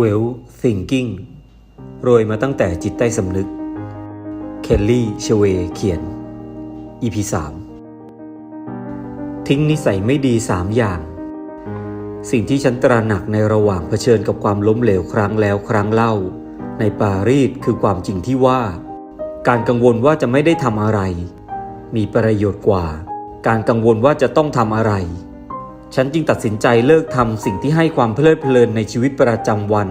Well Thinking โรยมาตั้งแต่จิตใต้สำนึก เคลลี่เชเวเขียน EP 3ทิ้งนิสัยไม่ดี 3 อย่าง สิ่งที่ฉันตระหนักในระหว่างเผชิญกับความล้มเหลวครั้งแล้วครั้งเล่า ในปารีสคือความจริงที่ว่า การกังวลว่าจะไม่ได้ทำอะไร มีประโยชน์กว่า การกังวลว่าจะต้องทำอะไร ฉันจึงตัดสินใจเลิกทำสิ่งที่ให้ความเพลิดเพลินในชีวิตประจำวัน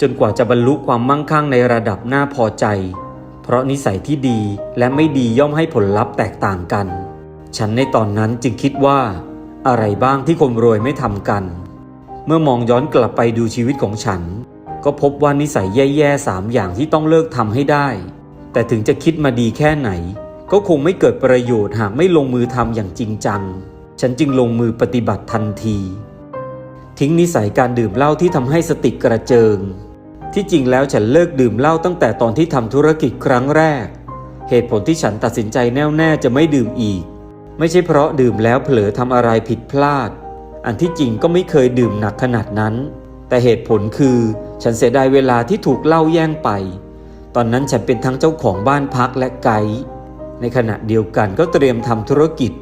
จนกว่าจะบรรลุความมั่งคั่งในระดับน่าพอใจ เพราะนิสัยที่ดีและไม่ดีย่อมให้ผลลัพธ์แตกต่างกัน ฉันในตอนนั้นจึงคิดว่า อะไรบ้างที่คนรวยไม่ทำกัน เมื่อมองย้อนกลับไปดูชีวิตของฉัน ก็พบว่านิสัยแย่ๆสามอย่างที่ต้องเลิกทำให้ได้ แต่ถึงจะคิดมาดีแค่ไหน ก็คงไม่เกิดประโยชน์หากไม่ลงมือทำอย่างจริงจัง ฉันจึงลงมือปฏิบัติทันที ทิ้งนิสัยการดื่มเหล้าที่ทำให้สติกระเจิง ที่จริงแล้วฉันเลิกดื่มเหล้าตั้งแต่ตอนที่ทำธุรกิจครั้งแรก เหตุผลที่ฉันตัดสินใจแน่วแน่จะไม่ดื่มอีก ไม่ใช่เพราะดื่มแล้วเผลอทำอะไรผิดพลาด อันที่จริงก็ไม่เคยดื่มหนักขนาดนั้น แต่เหตุผลคือ ฉันเสียดายเวลาที่ถูกเหล้าแย่งไป ตอนนั้นฉันเป็นทั้งเจ้าของบ้านพักและไกด์ในขณะเดียวกันก็เตรียมทำธุรกิจ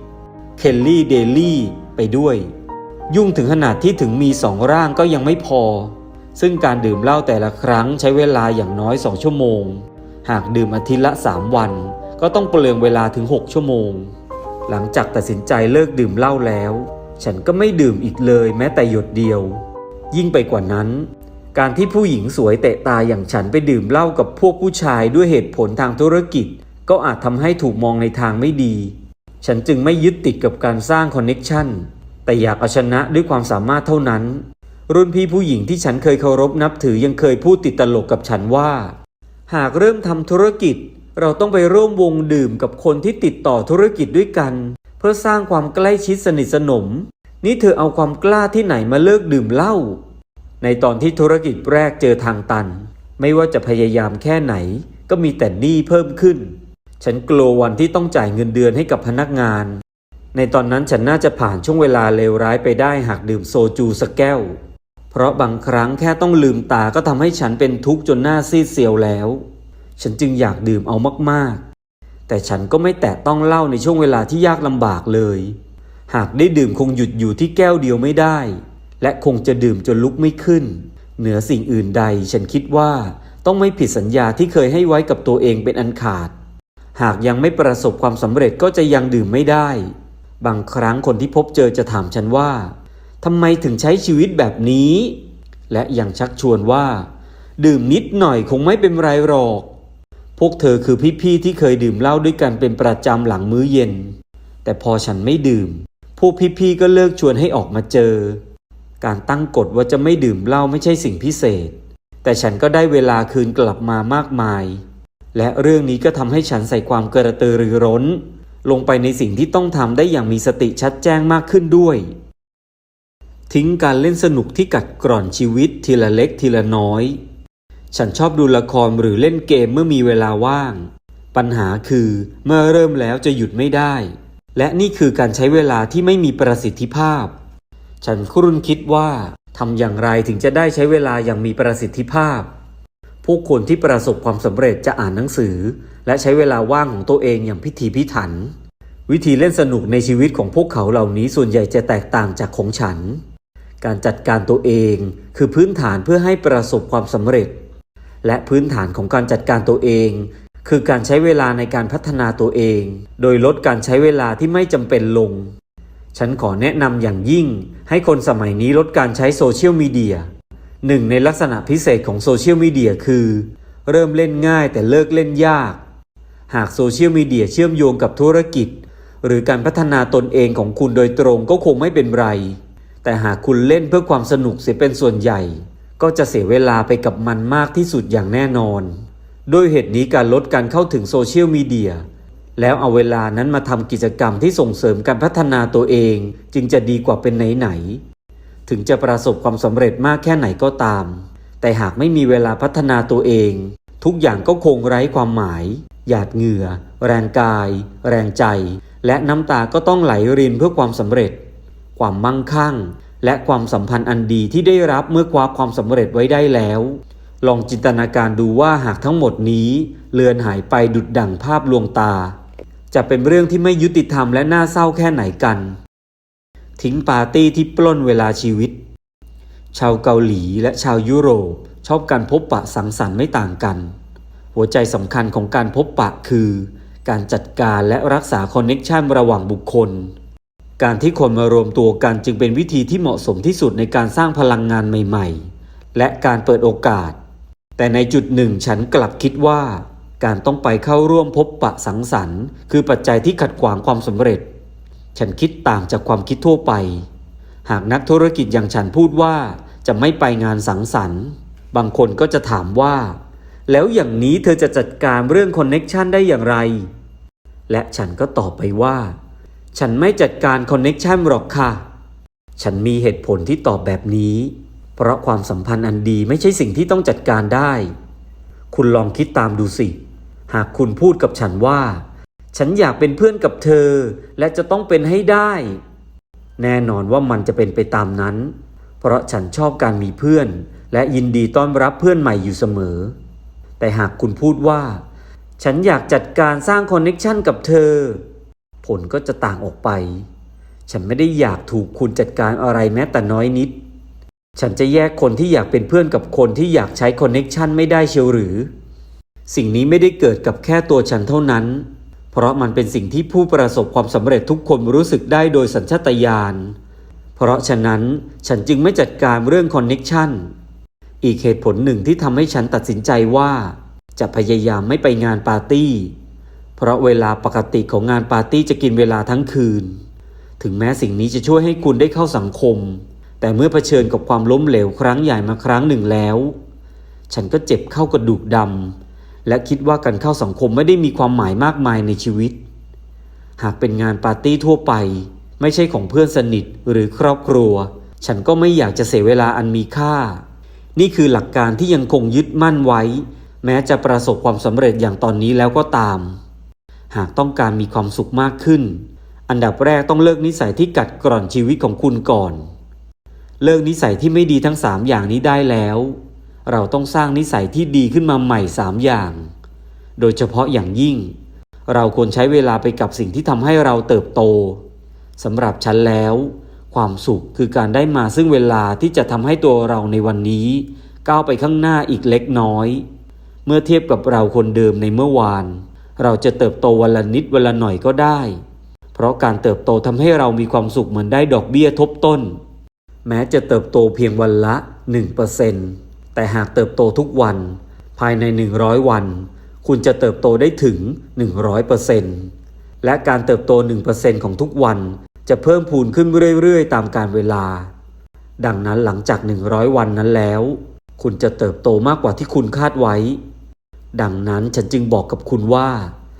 เคลลี่เดลี่ไปด้วย ยุ่งถึงขนาดที่ถึงมีสองร่างก็ยังไม่พอ ซึ่งการดื่มเหล้าแต่ละครั้งใช้เวลาอย่างน้อยสองชั่วโมง หากดื่มอาทิตย์ละ 3 วัน ก็ต้องเปลืองเวลาถึง 6 ชั่วโมง หลังจากตัดสินใจเลิกดื่มเหล้าแล้ว ฉันก็ไม่ดื่มอีกเลยแม้แต่หยดเดียว ยิ่งไปกว่านั้นการที่ผู้หญิงสวยเตะตาอย่างฉันไปดื่มเหล้ากับพวกผู้ชายด้วยเหตุผลทางธุรกิจ ก็อาจทำให้ถูกมองในทางไม่ดี ฉันจึงไม่ยึดติดกับการสร้างคอนเน็กชันแต่อยากเอาชนะด้วยความสามารถเท่านั้น รุ่นพี่ผู้หญิงที่ฉันเคยเคารพนับถือยังเคยพูดติดตลกกับฉันว่า หากเริ่มทำธุรกิจ เราต้องไปร่วมวงดื่มกับคนที่ติดต่อธุรกิจด้วยกัน เพื่อสร้างความใกล้ชิดสนิทสนม นี่เธอเอาความกล้าที่ไหนมาเลิกดื่มเหล้าในตอนที่ธุรกิจแรกเจอทางตัน ไม่ว่าจะพยายามแค่ไหน ก็มีแต่หนี้เพิ่มขึ้น ฉันกลัววันที่ต้องจ่ายเงินเดือนให้กับพนักงาน ในตอนนั้นฉันน่าจะผ่านช่วงเวลาเลวร้ายไปได้หากดื่มโซจูสักแก้ว เพราะบางครั้งแค่ต้องลืมตาก็ทำให้ฉันเป็นทุกข์จนหน้าซีดเซียวแล้ว ฉันจึงอยากดื่มเอามากๆ แต่ฉันก็ไม่แตะต้องเหล้าในช่วงเวลาที่ยากลำบากเลย หากได้ดื่มคงหยุดอยู่ที่แก้วเดียวไม่ได้ และคงจะดื่มจนลุกไม่ขึ้น เหนือสิ่งอื่นใด ฉันคิดว่าต้องไม่ผิดสัญญาที่เคยให้ไว้กับตัวเองเป็นอันขาด หากยังไม่ประสบความสำเร็จก็จะยังดื่มไม่ได้ บางครั้งคนที่พบเจอจะถามฉันว่าทำไมถึงใช้ชีวิตแบบนี้ และยังชักชวนว่า ดื่มนิดหน่อยคงไม่เป็นไรหรอก พวกเธอคือพี่ๆที่เคยดื่มเหล้าด้วยกันเป็นประจำหลังมื้อเย็น แต่พอฉันไม่ดื่ม พวกพี่ๆก็เลิกชวนให้ออกมาเจอ การตั้งกฎว่าจะไม่ดื่มเหล้าไม่ใช่สิ่งพิเศษ แต่ฉันก็ได้เวลาคืนกลับมามากมาย และเรื่องนี้ก็ทำให้ฉันใส่ความกระตือรือร้น ลงไปในสิ่งที่ต้องทำได้อย่างมีสติชัดแจ้งมากขึ้นด้วย ทิ้งการเล่นสนุกที่กัดกร่อนชีวิตทีละเล็กทีละน้อย ฉันชอบดูละครหรือเล่นเกมเมื่อมีเวลาว่าง ปัญหาคือเมื่อเริ่มแล้วจะหยุดไม่ได้ และนี่คือการใช้เวลาที่ไม่มีประสิทธิภาพ ฉันครุ่นคิดว่าทำอย่างไรถึงจะได้ใช้เวลาอย่างมีประสิทธิภาพ ผู้คนที่ประสบความสำเร็จจะอ่านหนังสือ และใช้เวลาว่างของตัวเองอย่างพิถีพิถัน วิธีเล่นสนุกในชีวิตของพวกเขาเหล่านี้ส่วนใหญ่จะแตกต่างจากของฉัน การจัดการตัวเองคือพื้นฐานเพื่อให้ประสบความสำเร็จ และพื้นฐานของการจัดการตัวเอง คือการใช้เวลาในการพัฒนาตัวเอง โดยลดการใช้เวลาที่ไม่จำเป็นลง ฉันขอแนะนำอย่างยิ่งให้คนสมัยนี้ลดการใช้โซเชียลมีเดีย หนึ่งในลักษณะพิเศษของโซเชียลมีเดียคือ เริ่มเล่นง่ายแต่เลิกเล่นยาก หากโซเชียลมีเดียเชื่อมโยงกับธุรกิจ หรือการพัฒนาตนเองของคุณโดยตรงก็คงไม่เป็นไร แต่หากคุณเล่นเพื่อความสนุกเสียเป็นส่วนใหญ่ ก็จะเสียเวลาไปกับมันมากที่สุดอย่างแน่นอนด้วยเหตุนี้การลดการเข้าถึงโซเชียลมีเดียแล้วเอาเวลานั้นมาทำกิจกรรมที่ส่งเสริมการพัฒนาตัวเอง จึงจะดีกว่าเป็นไหนๆ ถึงจะประสบความสำเร็จมากแค่ไหนก็ตาม แต่หากไม่มีเวลาพัฒนาตัวเอง ทุกอย่างก็คงไร้ความหมาย หยาดเหงื่อ แรงกาย แรงใจ และน้ำตาก็ต้องไหลรินเพื่อความสำเร็จ ความมั่งคั่ง และความสัมพันธ์อันดีที่ได้รับเมื่อคว้าความสำเร็จไว้ได้แล้ว ลองจินตนาการดูว่าหากทั้งหมดนี้ เลือนหายไปดุดดั่งภาพลวงตา จะเป็นเรื่องที่ไม่ยุติธรรมและน่าเศร้าแค่ไหนกัน ทิ้งปาร์ตี้ที่ปล้นเวลาชีวิต ชาวเกาหลีและชาวยุโรปชอบการพบปะสังสรรค์ไม่ต่างกัน หัวใจสำคัญของการพบปะคือ การจัดการและรักษาคอนเน็กชันระหว่างบุคคล การที่คนมารวมตัวกันจึงเป็นวิธีที่เหมาะสมที่สุดในการสร้างพลังงานใหม่ๆ และการเปิดโอกาส แต่ในจุดหนึ่งฉันกลับคิดว่า การต้องไปเข้าร่วมพบปะสังสรรค์ คือปัจจัยที่ขัดขวางความสำเร็จ ฉันคิดต่างจากความคิดทั่วไป หากนักธุรกิจอย่างฉันพูดว่าจะไม่ไปงานสังสรรค์ บางคนก็จะถามว่า แล้วอย่างนี้เธอจะจัดการเรื่องคอนเน็กชันได้อย่างไร และฉันก็ตอบไปว่า ฉันไม่จัดการคอนเน็กชันหรอกค่ะ ฉันมีเหตุผลที่ตอบแบบนี้ เพราะความสัมพันธ์อันดีไม่ใช่สิ่งที่ต้องจัดการได้ คุณลองคิดตามดูสิ หากคุณพูดกับฉันว่า ฉันอยากเป็นเพื่อนกับเธอ และจะต้องเป็นให้ได้ แน่นอนว่ามันจะเป็นไปตามนั้น เพราะฉันชอบการมีเพื่อน และยินดีต้อนรับเพื่อนใหม่อยู่เสมอ แต่หากคุณพูดว่า ฉันอยากจัดการสร้างคอนเน็กชันกับเธอ ผลก็จะต่างออกไป ฉันไม่ได้อยากถูกคุณจัดการอะไรแม้แต่น้อยนิด ฉันจะแยกคนที่อยากเป็นเพื่อนกับคนที่อยากใช้คอนเน็กชันไม่ได้เชียวหรือ สิ่งนี้ไม่ได้เกิดกับแค่ตัวฉันเท่านั้น เพราะมันเป็นสิ่งที่ผู้ประสบความสำเร็จทุกคนรู้สึกได้โดยสัญชาตญาณ เพราะฉะนั้นฉันจึงไม่จัดการเรื่องคอนเน็กชันอีกเหตุผลหนึ่งที่ทำให้ฉันตัดสินใจว่า จะพยายามไม่ไปงานปาร์ตี้ เพราะเวลาปกติของงานปาร์ตี้จะกินเวลาทั้งคืน ถึงแม้สิ่งนี้จะช่วยให้คุณได้เข้าสังคม แต่เมื่อเผชิญกับความล้มเหลวครั้งใหญ่มาครั้งหนึ่งแล้ว ฉันก็เจ็บเข้ากระดูกดำ และคิดว่าการเข้าสังคมไม่ได้มีความหมายมากมายในชีวิต หากเป็นงานปาร์ตี้ทั่วไป ไม่ใช่ของเพื่อนสนิทหรือครอบครัว ฉันก็ไม่อยากจะเสียเวลาอันมีค่า นี่คือหลักการที่ยังคงยึดมั่นไว้ แม้จะประสบความสำเร็จอย่างตอนนี้แล้วก็ตาม หากต้องการมีความสุขมากขึ้น อันดับแรกต้องเลิกนิสัยที่กัดกร่อนชีวิตของคุณก่อน เลิกนิสัยที่ไม่ดีทั้งสามอย่างนี้ได้แล้ว เราต้องสร้างนิสัยที่ดีขึ้นมาใหม่สามอย่าง โดยเฉพาะอย่างยิ่ง เราควรใช้เวลาไปกับสิ่งที่ทำให้เราเติบโตสำหรับฉันแล้ว ความสุขคือการได้มาซึ่งเวลาที่จะทำให้ตัวเราในวันนี้ ก้าวไปข้างหน้าอีกเล็กน้อย เมื่อเทียบกับเราคนเดิมในเมื่อวาน เราจะเติบโตวันละนิดวันละหน่อยก็ได้ เพราะการเติบโตทำให้เรามีความสุขเหมือนได้ดอกเบี้ยทบต้น แม้จะเติบโตเพียงวันละ1% แต่หากเติบโตทุกวัน ภายใน 100 วัน คุณจะเติบโตได้ถึง 100%และการเติบโต 1%ของทุกวันจะเพิ่มพูนขึ้นเรื่อยๆ ตามการเวลา ดังนั้นหลังจาก 100 วันนั้นแล้ว คุณจะเติบโตมากกว่าที่คุณคาดไว้ ดังนั้นฉันจึงบอกกับคุณว่า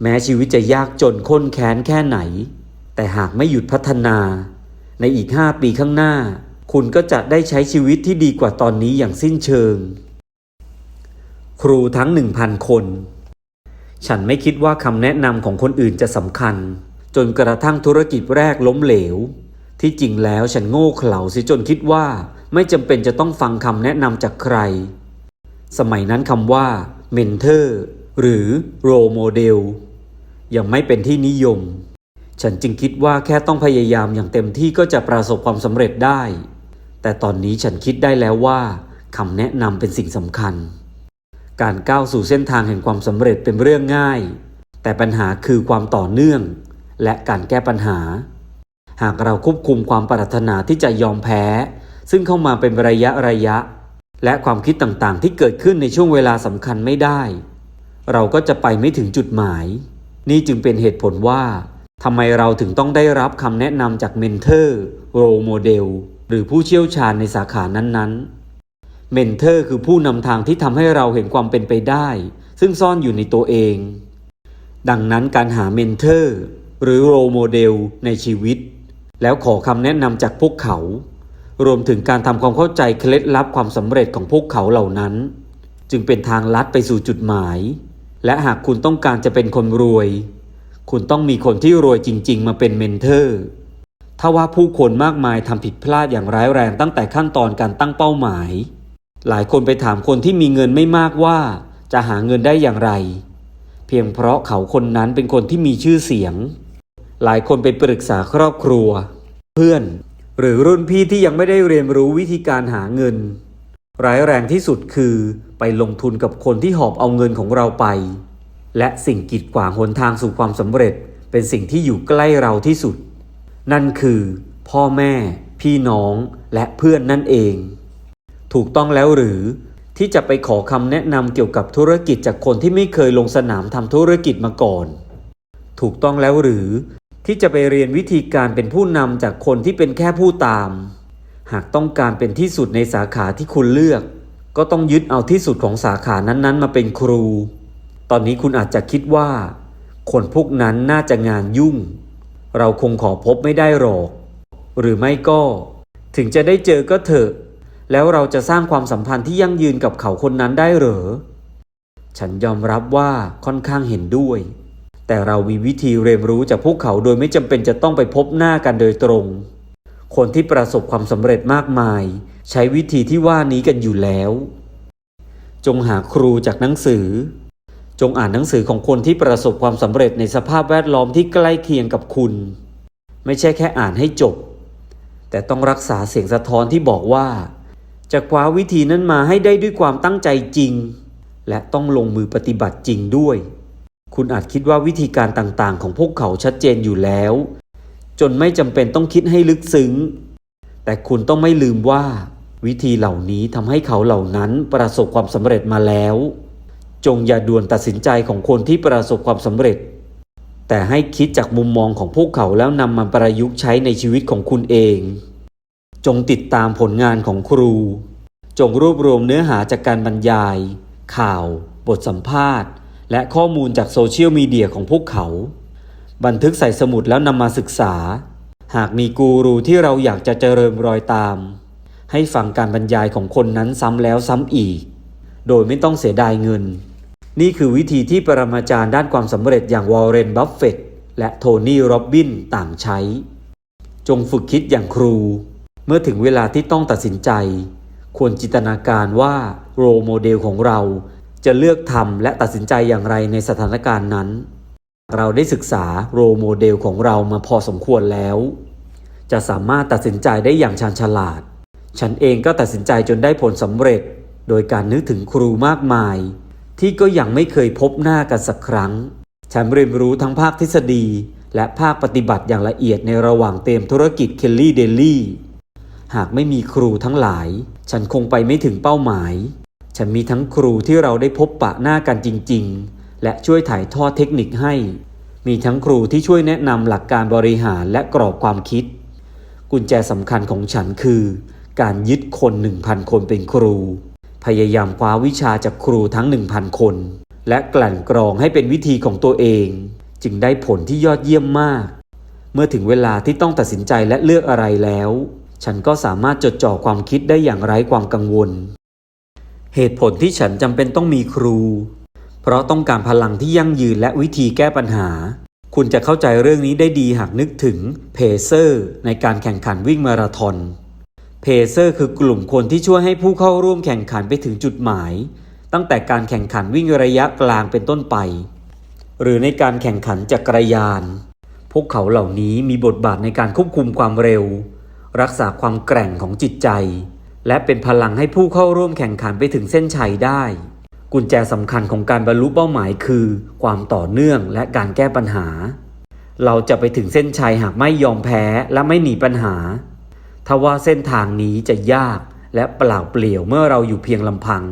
แม้ชีวิตจะยากจนข้นแค้นแค่ไหน แต่หากไม่หยุดพัฒนา ในอีก 5 ปีข้างหน้า คุณก็จะได้ใช้ชีวิตที่ดีกว่าตอนนี้อย่างสิ้นเชิง ครูทั้ง 1,000 คน ฉันไม่คิดว่าคำแนะนำของคนอื่นจะสำคัญ จนกระทั่งธุรกิจแรกล้มเหลว ที่จริงแล้วฉันโง่เขลาสิจนคิดว่าไม่จำเป็นจะต้องฟังคำแนะนำจากใคร สมัยนั้นคำว่าเมนเทอร์หรือโรโมเดลยังไม่เป็นที่นิยม ฉันจึงคิดว่าแค่ต้องพยายามอย่างเต็มที่ก็จะประสบความสำเร็จได้ แต่ตอนนี้ฉันคิดได้แล้วว่าคำแนะนำเป็นสิ่งสำคัญ การก้าวสู่เส้นทางแห่งความสำเร็จเป็นเรื่องง่าย แต่ปัญหาคือความต่อเนื่อง และการแก้ปัญหา หากเราควบคุมความปรารถนาที่จะยอมแพ้ ซึ่งเข้ามาเป็นระยะระยะ และความคิดต่างๆ ที่เกิดขึ้นในช่วงเวลาสำคัญไม่ได้ เราก็จะไปไม่ถึงจุดหมาย นี่จึงเป็นเหตุผลว่าทำไมเราถึงต้องได้รับคำแนะนำจากเมนเทอร์โรโมเดล หรือผู้เชี่ยวชาญในสาขานั้นๆ เมนเทอร์คือผู้นำทางที่ทำให้เราเห็นความเป็นไปได้ ซึ่งซ่อนอยู่ในตัวเอง ดังนั้นการหาเมนเทอร์หรือโรโมเดลในชีวิต แล้วขอคำแนะนำจากพวกเขา รวมถึงการทำความเข้าใจเคล็ดลับความสำเร็จของพวกเขาเหล่านั้น จึงเป็นทางลัดไปสู่จุดหมาย และหากคุณต้องการจะเป็นคนรวย คุณต้องมีคนที่รวยจริง ๆ มาเป็นเมนเทอร์ ถ้าว่าผู้คนมากมายทำผิดพลาดอย่างร้ายแรงตั้งแต่ขั้นตอนการตั้งเป้าหมาย หลายคนไปถามคนที่มีเงินไม่มากว่า จะหาเงินได้อย่างไร เพียงเพราะเขาคนนั้นเป็นคนที่มีชื่อเสียง หลายคนไปปรึกษาครอบครัว เพื่อน หรือรุ่นพี่ที่ยังไม่ได้เรียนรู้วิธีการหาเงิน ร้ายแรงที่สุดคือไปลงทุนกับคนที่หอบเอาเงินของเราไป และสิ่งกีดขวางหนทางสู่ความสำเร็จ เป็นสิ่งที่อยู่ใกล้เราที่สุด นั่นคือ พ่อแม่ พี่น้องและเพื่อนนั่นเอง ถูกต้องแล้วหรือที่จะไปขอคำแนะนำเกี่ยวกับธุรกิจจากคนที่ไม่เคยลงสนามทำธุรกิจมาก่อน ถูกต้องแล้วหรือ ที่จะไปเรียนวิธีการเป็นผู้นำจากคนที่เป็นแค่ผู้ตาม หากต้องการเป็นที่สุดในสาขาที่คุณเลือก ก็ต้องยึดเอาที่สุดของสาขานั้นๆ มาเป็นครู ตอนนี้คุณอาจจะคิดว่า คนพวกนั้นน่าจะงานยุ่ง เราคงขอพบไม่ได้หรอก หรือไม่ก็ ถึงจะได้เจอก็เถอะ แล้วเราจะสร้างความสัมพันธ์ที่ยั่งยืนกับเขาคนนั้นได้หรอ ฉันยอมรับว่าค่อนข้างเห็นด้วย แต่เรามีวิธีเรียนรู้จากพวกเขาโดยไม่จำเป็นจะต้องไปพบหน้ากันโดยตรง คนที่ประสบความสำเร็จมากมาย ใช้วิธีที่ว่านี้กันอยู่แล้ว จงหาครูจากหนังสือ จงอ่านหนังสือของคนที่ประสบความสำเร็จในสภาพแวดล้อมที่ใกล้เคียงกับคุณ ไม่ใช่แค่อ่านให้จบ แต่ต้องรักษาเสียงสะท้อนที่บอกว่า จะคว้าวิธีนั้นมาให้ได้ด้วยความตั้งใจจริง และต้องลงมือปฏิบัติจริงด้วย คุณอาจคิดว่าวิธีการต่างๆ ของพวกเขาชัดเจนอยู่แล้ว จนไม่จำเป็นต้องคิดให้ลึกซึ้ง แต่คุณต้องไม่ลืมว่า วิธีเหล่านี้ทำให้เขาเหล่านั้นประสบความสำเร็จมาแล้ว จงอย่าด่วนตัดสินใจของคนที่ประสบความสำเร็จ แต่ให้คิดจากมุมมองของพวกเขาแล้วนำมาประยุกต์ใช้ในชีวิตของคุณเอง จงติดตามผลงานของครู จงรวบรวมเนื้อหาจากการบรรยาย ข่าว บทสัมภาษณ์ และข้อมูลจากโซเชียลมีเดียของพวกเขา บันทึกใส่สมุดแล้วนำมาศึกษา หากมีกูรูที่เราอยากจะเจริญรอยตาม ให้ฟังการบรรยายของคนนั้นซ้ำแล้วซ้ำอีก โดยไม่ต้องเสียดายเงิน นี่คือวิธีที่ปรมาจารย์ด้านความสำเร็จอย่างวอร์เรน บัฟเฟตต์และโทนี่ โรบบินต่างใช้ จงฝึกคิดอย่างครู เมื่อถึงเวลาที่ต้องตัดสินใจ ควรจินตนาการว่าโรโมเดลของเราจะเลือกทำและตัดสินใจอย่างไรในสถานการณ์นั้น เราได้ศึกษาโรโมเดลของเรามาพอสมควรแล้ว จะสามารถตัดสินใจได้อย่างชาญฉลาด ฉันเองก็ตัดสินใจจนได้ผลสำเร็จ โดยการนึกถึงครูมากมาย ที่ก็ยังไม่เคยพบหน้ากันสักครั้ง ฉันเรียนรู้ทั้งภาคทฤษฎี และภาคปฏิบัติอย่างละเอียดในระหว่างเตรียมธุรกิจเคลลี่เดลี่หากไม่มีครูทั้งหลาย ฉันคงไปไม่ถึงเป้าหมาย ฉันมีทั้งครูที่เราได้พบปะหน้ากันจริง ๆ และช่วยถ่ายทอดเทคนิคให้ มีทั้งครูที่ช่วยแนะนำหลักการบริหารและกรอบความคิด กุญแจสำคัญของฉันคือ การยึดคนหนึ่งพันคนเป็นครู พยายามคว้าวิชาจากครูทั้งหนึ่งพันคน และกลั่นกรองให้เป็นวิธีของตัวเอง จึงได้ผลที่ยอดเยี่ยมมาก เมื่อถึงเวลาที่ต้องตัดสินใจและเลือกอะไรแล้ว ฉันก็สามารถจดจ่อความคิดได้อย่างไร้ความกังวล เหตุผลที่ฉันจำเป็นต้องมีครู เพราะต้องการพลังที่ยั่งยืนและวิธีแก้ปัญหา คุณจะเข้าใจเรื่องนี้ได้ดีหากนึกถึงเพเซอร์ ในการแข่งขันวิ่งมาราธอน เพเซอร์คือกลุ่มคนที่ช่วยให้ผู้เข้าร่วมแข่งขันไปถึงจุดหมาย ตั้งแต่การแข่งขันวิ่งระยะกลางเป็นต้นไป หรือในการแข่งขันจักรยาน พวกเขาเหล่านี้มีบทบาทในการควบคุมความเร็ว รักษาความแกร่งของจิตใจ และเป็นพลังให้ผู้เข้าร่วมแข่งขันไปถึงเส้นชัยได้ กุญแจสำคัญของการบรรลุเป้าหมายคือ ความต่อเนื่องและการแก้ปัญหา เราจะไปถึงเส้นชัยหากไม่ยอมแพ้และไม่หนีปัญหา ทว่าเส้นทางนี้จะยากและเปล่าเปลี่ยวเมื่อเราอยู่เพียงลำพัง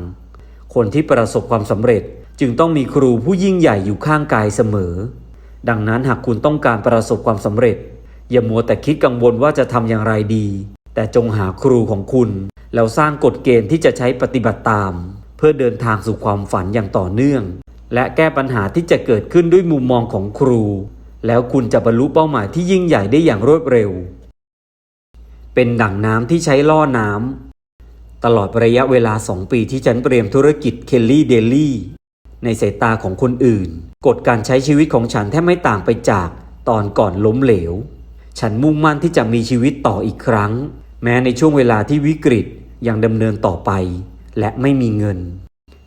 คนที่ประสบความสำเร็จจึงต้องมีครูผู้ยิ่งใหญ่อยู่ข้างกายเสมอ ดังนั้นหากคุณต้องการประสบความสำเร็จ อย่ามัวแต่คิดกังวลว่าจะทำอย่างไรดี แต่จงหาครูของคุณ แล้วสร้างกฎเกณฑ์ที่จะใช้ปฏิบัติตาม เพื่อเดินทางสู่ความฝันอย่างต่อเนื่อง และแก้ปัญหาที่จะเกิดขึ้นด้วยมุมมองของครู แล้วคุณจะบรรลุเป้าหมายที่ยิ่งใหญ่ได้อย่างรวดเร็ว เป็นดั่งน้ำที่ใช้ล่อน้ำตลอดระยะเวลาสองปีที่ฉันเตรียมธุรกิจเคลลี่เดลี่ในสายตาของคนอื่น กฎการใช้ชีวิตของฉันแทบไม่ต่างไปจากตอนก่อนล้มเหลว ฉันมุ่งมั่นที่จะมีชีวิตต่ออีกครั้ง แม้ในช่วงเวลาที่วิกฤตยังดำเนินต่อไป และไม่มีเงิน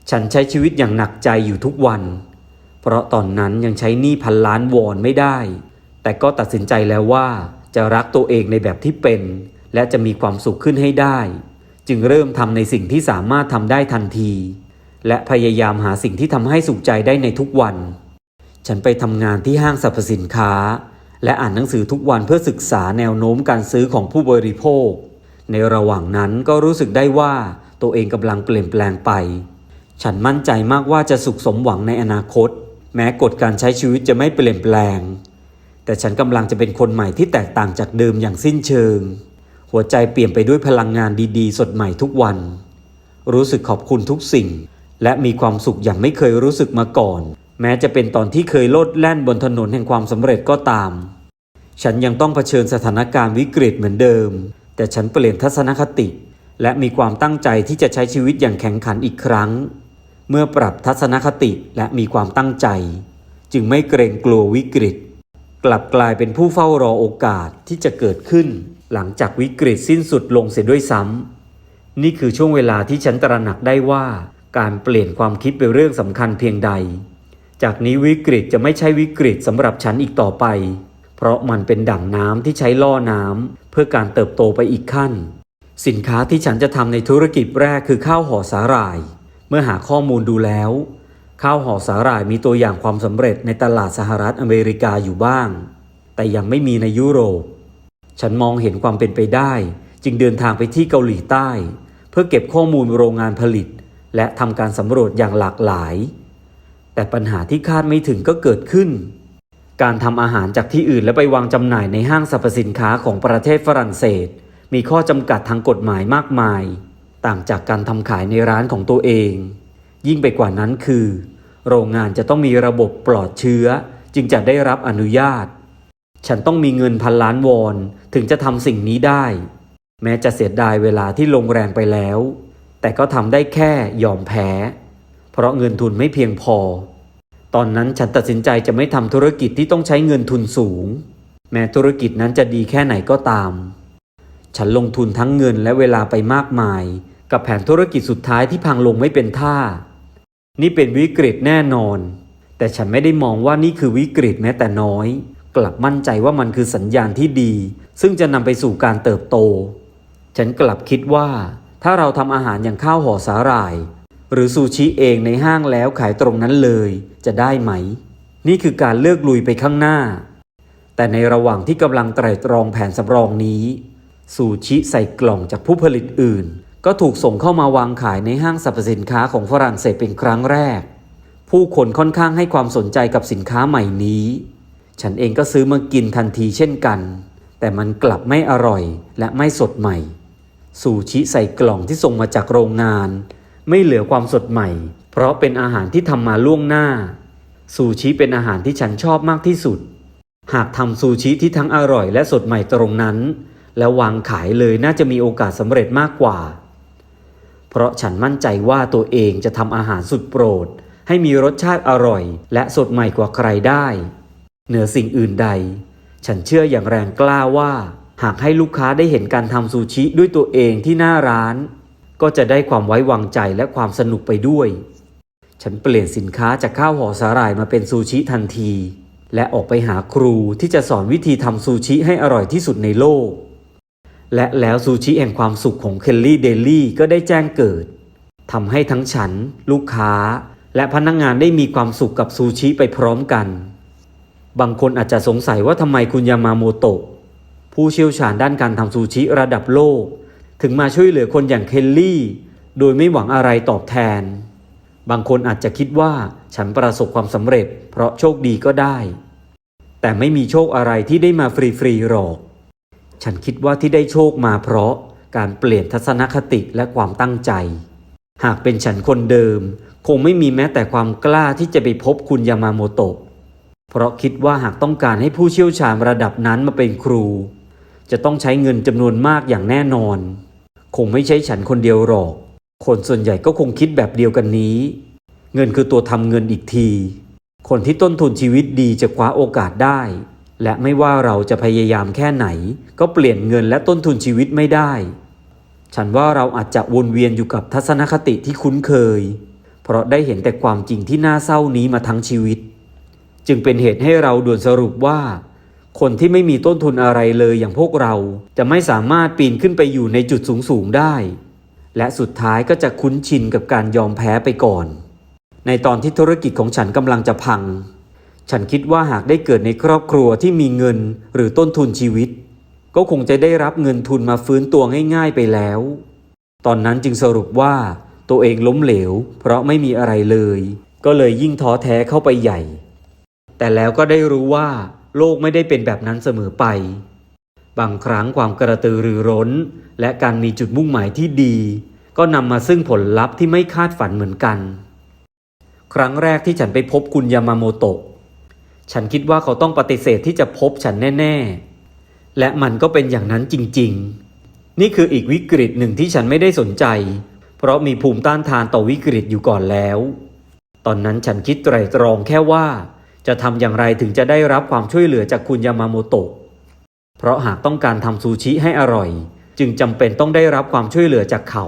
ฉันใช้ชีวิตอย่างหนักใจอยู่ทุกวัน เพราะตอนนั้นยังใช้หนี้พันล้านวอนไม่ได้ แต่ก็ตัดสินใจแล้วว่า จะรักตัวเองในแบบที่เป็น และจะมีความสุขขึ้นให้ได้ จึงเริ่มทำในสิ่งที่สามารถทำได้ทันที และพยายามหาสิ่งที่ทำให้สุขใจได้ในทุกวัน ฉันไปทำงานที่ห้างสรรพสินค้า และอ่านหนังสือทุกวันเพื่อศึกษาแนวโน้มการซื้อของผู้บริโภค ในระหว่างนั้นก็รู้สึกได้ว่าตัวเองกำลังเปลี่ยนแปลงไป ฉันมั่นใจมากว่าจะสุขสมหวังในอนาคต แม้กฎการใช้ชีวิตจะไม่เปลี่ยนแปลง แต่ฉันกำลังจะเป็นคนใหม่ที่แตกต่างจากเดิมอย่างสิ้นเชิง หัวใจเปลี่ยนไปด้วยพลังงานดีๆ สดใหม่ทุกวัน รู้สึกขอบคุณทุกสิ่ง และมีความสุขอย่างไม่เคยรู้สึกมาก่อน แม้จะเป็นตอนที่เคยโลดแล่นบนถนนแห่งความสำเร็จก็ตาม ฉันยังต้องเผชิญสถานการณ์วิกฤตเหมือนเดิม แต่ฉันเปลี่ยนทัศนคติ และมีความตั้งใจที่จะใช้ชีวิตอย่างแข็งขันอีกครั้ง เมื่อปรับทัศนคติและมีความตั้งใจ จึงไม่เกรงกลัววิกฤต กลับกลายเป็นผู้เฝ้ารอโอกาสที่จะเกิดขึ้น หลังจากวิกฤตสิ้นสุดลงเสียด้วยซ้ำนี่คือช่วงเวลาที่ฉันตระหนักได้ว่าการเปลี่ยนความคิดเป็นเรื่องสำคัญเพียงใด จากนี้วิกฤตจะไม่ใช่วิกฤตสำหรับฉันอีกต่อไป เพราะมันเป็นดั่งน้ำที่ใช้ล่อน้ำเพื่อการเติบโตไปอีกขั้น สินค้าที่ฉันจะทำในธุรกิจแรกคือข้าวห่อสาหร่าย เมื่อหาข้อมูลดูแล้ว ข้าวห่อสาหร่ายมีตัวอย่างความสำเร็จในตลาดสหรัฐอเมริกาอยู่บ้าง แต่ยังไม่มีในยุโรป ฉันมองเห็นความเป็นไปได้ จึงเดินทางไปที่เกาหลีใต้ เพื่อเก็บข้อมูลโรงงานผลิต และทำการสำรวจอย่างหลากหลาย แต่ปัญหาที่คาดไม่ถึงก็เกิดขึ้น การทำอาหารจากที่อื่นและไปวางจำหน่ายในห้างสรรพสินค้าของประเทศฝรั่งเศส มีข้อจำกัดทางกฎหมายมากมาย ต่างจากการทำขายในร้านของตัวเอง ยิ่งไปกว่านั้นคือ โรงงานจะต้องมีระบบปลอดเชื้อ จึงจะได้รับอนุญาต ฉันต้องมีเงินพันล้านวอนถึงจะทำสิ่งนี้ได้ แม้จะเสียดายเวลาที่ลงแรงไปแล้ว แต่ก็ทำได้แค่ยอมแพ้ เพราะเงินทุนไม่เพียงพอ ตอนนั้นฉันตัดสินใจจะไม่ทำธุรกิจที่ต้องใช้เงินทุนสูง แม้ธุรกิจนั้นจะดีแค่ไหนก็ตาม ฉันลงทุนทั้งเงินและเวลาไปมากมาย กับแผนธุรกิจสุดท้ายที่พังลงไม่เป็นท่า นี่เป็นวิกฤตแน่นอน แต่ฉันไม่ได้มองว่านี่คือวิกฤตแม้แต่น้อย กลับมั่นใจว่ามันคือสัญญาณที่ดี ซึ่งจะนำไปสู่การเติบโต ฉันกลับคิดว่า ถ้าเราทำอาหารอย่างข้าวห่อสาหร่าย หรือซูชิเองในห้างแล้วขายตรงนั้นเลย จะได้ไหม นี่คือการเลือกลุยไปข้างหน้า แต่ในระหว่างที่กำลังไตร่ตรองแผนสำรองนี้ซูชิใส่กล่องจากผู้ผลิตอื่น ก็ถูกส่งเข้ามาวางขายในห้างสรรพสินค้าของฝรั่งเศสเป็นครั้งแรก ผู้คนค่อนข้างให้ความสนใจกับสินค้าใหม่นี้ ฉันเองก็ซื้อมากินทันทีเช่นกัน แต่มันกลับไม่อร่อยและไม่สดใหม่ ซูชิใส่กล่องที่ส่งมาจากโรงงาน ไม่เหลือความสดใหม่ เพราะเป็นอาหารที่ทำมาล่วงหน้า ซูชิเป็นอาหารที่ฉันชอบมากที่สุด หากทำซูชิที่ทั้งอร่อยและสดใหม่ตรงนั้น แล้ววางขายเลยน่าจะมีโอกาสสำเร็จมากกว่า เพราะฉันมั่นใจว่าตัวเองจะทำอาหารสุดโปรด ให้มีรสชาติอร่อย และสดใหม่กว่าใครได้ เหนือสิ่งอื่นใด ฉันเชื่ออย่างแรงกล้าว่า หากให้ลูกค้าได้เห็นการทำซูชิด้วยตัวเองที่หน้าร้าน ก็จะได้ความไว้วางใจและความสนุกไปด้วย ฉันเปลี่ยนสินค้าจากข้าวห่อสาหร่ายมาเป็นซูชิทันที และออกไปหาครูที่จะสอนวิธีทำซูชิให้อร่อยที่สุดในโลก และแล้วซูชิแห่งความสุขของเคลลี่เดลี่ก็ได้แจ้งเกิดทำให้ทั้งฉัน ลูกค้า และพนักงงานได้มีความสุขกับซูชิไปพร้อมกัน บางคนอาจจะสงสัยว่าทำไมคุณยามาโมโตะผู้เชี่ยวชาญด้านการทำซูชิระดับโลก ถึงมาช่วยเหลือคนอย่างเคลลี่ โดยไม่หวังอะไรตอบแทน บางคนอาจจะคิดว่าฉันประสบความสำเร็จ เพราะโชคดีก็ได้ แต่ไม่มีโชคอะไรที่ได้มาฟรีๆหรอก ฉันคิดว่าที่ได้โชคมาเพราะการเปลี่ยนทัศนคติและความตั้งใจ หากเป็นฉันคนเดิม คงไม่มีแม้แต่ความกล้าที่จะไปพบคุณยามาโมโตะ เพราะคิดว่าหากต้องการให้ผู้เชี่ยวชาญระดับนั้นมาเป็นครู จะต้องใช้เงินจำนวนมากอย่างแน่นอน คงไม่ใช่ฉันคนเดียวหรอก คนส่วนใหญ่ก็คงคิดแบบเดียวกันนี้ เงินคือตัวทำเงินอีกที คนที่ต้นทุนชีวิตดีจะคว้าโอกาสได้ และไม่ว่าเราจะพยายามแค่ไหน ก็เปลี่ยนเงินและต้นทุนชีวิตไม่ได้ ฉันว่าเราอาจจะวนเวียนอยู่กับทัศนคติที่คุ้นเคย เพราะได้เห็นแต่ความจริงที่น่าเศร้านี้มาทั้งชีวิต จึงเป็นเหตุให้เราด่วนสรุปว่า คนที่ไม่มีต้นทุนอะไรเลยอย่างพวกเราจะไม่สามารถปีนขึ้นไปอยู่ในจุดสูงสูงได้ และสุดท้ายก็จะคุ้นชินกับการยอมแพ้ไปก่อน ในตอนที่ธุรกิจของฉันกำลังจะพัง ฉันคิดว่าหากได้เกิดในครอบครัวที่มีเงินหรือต้นทุนชีวิต ก็คงจะได้รับเงินทุนมาฟื้นตัวง่าย ๆไปแล้ว ตอนนั้นจึงสรุปว่าตัวเองล้มเหลว เพราะไม่มีอะไรเลย ก็เลยยิ่งท้อแท้เข้าไปใหญ่ แต่แล้วก็ได้รู้ว่า โลกไม่ได้เป็นแบบนั้นเสมอไป บางครั้งความกระตือรือร้น และการมีจุดมุ่งหมายที่ดี ก็นำมาซึ่งผลลัพธ์ที่ไม่คาดฝันเหมือนกัน ครั้งแรกที่ฉันไปพบคุณยามาโมโตะ ฉันคิดว่าเขาต้องปฏิเสธที่จะพบฉันแน่ ๆ และมันก็เป็นอย่างนั้นจริง ๆ นี่คืออีกวิกฤตหนึ่งที่ฉันไม่ได้สนใจ เพราะมีภูมิต้านทานต่อวิกฤตอยู่ก่อนแล้ว ตอนนั้นฉันคิดไตรตรองแค่ว่า จะทำอย่างไรถึงจะได้รับความช่วยเหลือจากคุณยามาโมโตะ เพราะหากต้องการทำซูชิให้อร่อย จึงจำเป็นต้องได้รับความช่วยเหลือจากเขา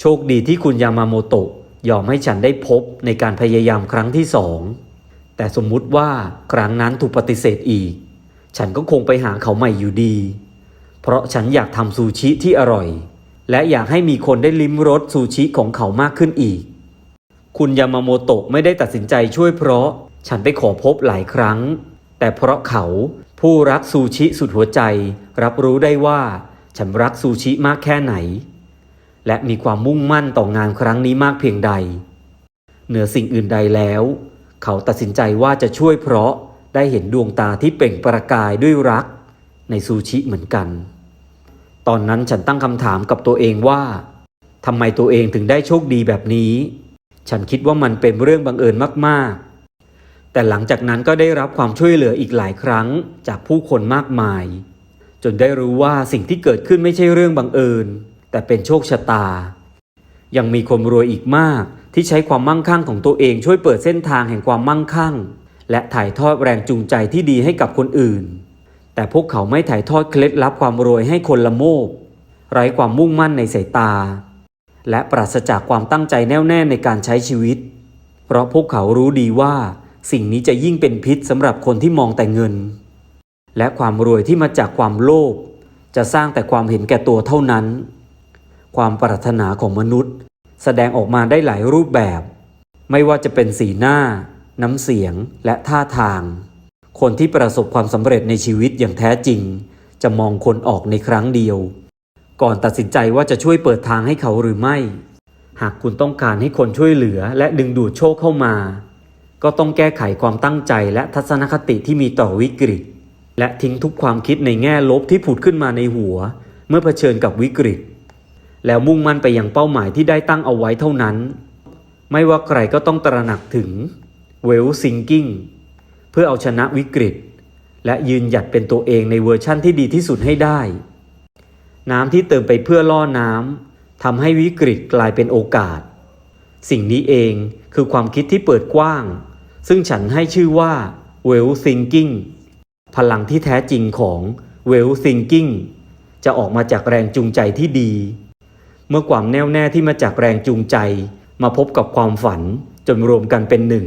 โชคดีที่คุณยามาโมโตะยอมให้ฉันได้พบในการพยายามครั้งที่สอง แต่สมมุติว่าครั้งนั้นถูกปฏิเสธอีก ฉันก็คงไปหาเขาใหม่อยู่ดี เพราะฉันอยากทำซูชิที่อร่อย และอยากให้มีคนได้ลิ้มรสซูชิของเขามากขึ้นอีก คุณยามาโมโตะไม่ได้ตัดสินใจช่วยเพราะฉันไปขอพบหลายครั้ง แต่เพราะเขาผู้รักซูชิสุดหัวใจ รับรู้ได้ว่า ฉันรักซูชิมากแค่ไหน และมีความมุ่งมั่นต่องานครั้งนี้มากเพียงใด เหนือสิ่งอื่นใดแล้ว เขาตัดสินใจว่าจะช่วยเพราะได้เห็นดวงตาที่เปล่งประกายด้วยรักในซูชิเหมือนกัน ตอนนั้นฉันตั้งคำถามกับตัวเองว่าทำไมตัวเองถึงได้โชคดีแบบนี้ ฉันคิดว่ามันเป็นเรื่องบังเอิญมากๆ แต่หลังจากนั้นก็ได้รับความช่วยเหลืออีกหลายครั้งจากผู้คนมากมาย จนได้รู้ว่าสิ่งที่เกิดขึ้นไม่ใช่เรื่องบังเอิญ แต่เป็นโชคชะตา ยังมีคนรวยอีกมาก ที่ใช้ความมั่งคั่งของตัวเองช่วยเปิดเส้นทางแห่งความมั่งคั่ง และถ่ายทอดแรงจูงใจที่ดีให้กับคนอื่น แต่พวกเขาไม่ถ่ายทอดเคล็ดลับความรวยให้คนละโมบ ไร้ความมุ่งมั่นในสายตา และปราศจากความตั้งใจแน่วแน่ในการใช้ชีวิต เพราะพวกเขารู้ดีว่า สิ่งนี้จะยิ่งเป็นพิษสำหรับคนที่มองแต่เงิน และความรวยที่มาจากความโลภจะสร้างแต่ความเห็นแก่ตัวเท่านั้น ความปรารถนาของมนุษย์ แสดงออกมาได้หลายรูปแบบ ไม่ว่าจะเป็นสีหน้า น้ำเสียงและท่าทาง คนที่ประสบความสำเร็จในชีวิตอย่างแท้จริง จะมองคนออกในครั้งเดียว ก่อนตัดสินใจว่าจะช่วยเปิดทางให้เขาหรือไม่ หากคุณต้องการให้คนช่วยเหลือและดึงดูดโชคเข้ามา ก็ต้องแก้ไขความตั้งใจและทัศนคติที่มีต่อวิกฤต และทิ้งทุกความคิดในแง่ลบที่ผุดขึ้นมาในหัว เมื่อเผชิญกับวิกฤต แล้วมุ่งมั่นไปยังเป้าหมายที่ได้ตั้งเอาไว้เท่านั้น ไม่ว่าใครก็ต้องตระหนักถึง well thinking เพื่อเอาชนะวิกฤต และยืนหยัดเป็นตัวเองในเวอร์ชั่นที่ดีที่สุดให้ได้ น้ำที่เติมไปเพื่อล่อน้ำทำให้วิกฤตกลายเป็นโอกาส สิ่งนี้เองคือความคิดที่เปิดกว้าง ซึ่งฉันให้ชื่อว่า well thinking พลังที่แท้จริงของ well thinking จะออกมาจากแรงจูงใจที่ดี เมื่อความแน่วแน่ที่มาจากแรงจูงใจ มาพบกับความฝันจนรวมกันเป็นหนึ่ง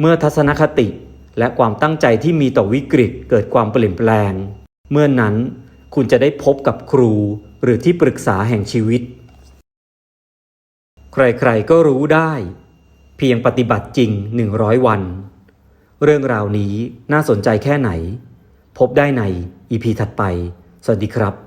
เมื่อทัศนคติและความตั้งใจที่มีต่อวิกฤตเกิดความเปลี่ยนแปลง เมื่อนั้นคุณจะได้พบกับครูหรือที่ปรึกษาแห่งชีวิต ใครๆก็รู้ได้ เพียงปฏิบัติจริง 100 วัน เรื่องราวนี้น่าสนใจแค่ไหน พบได้ในอีพีถัดไป สวัสดีครับ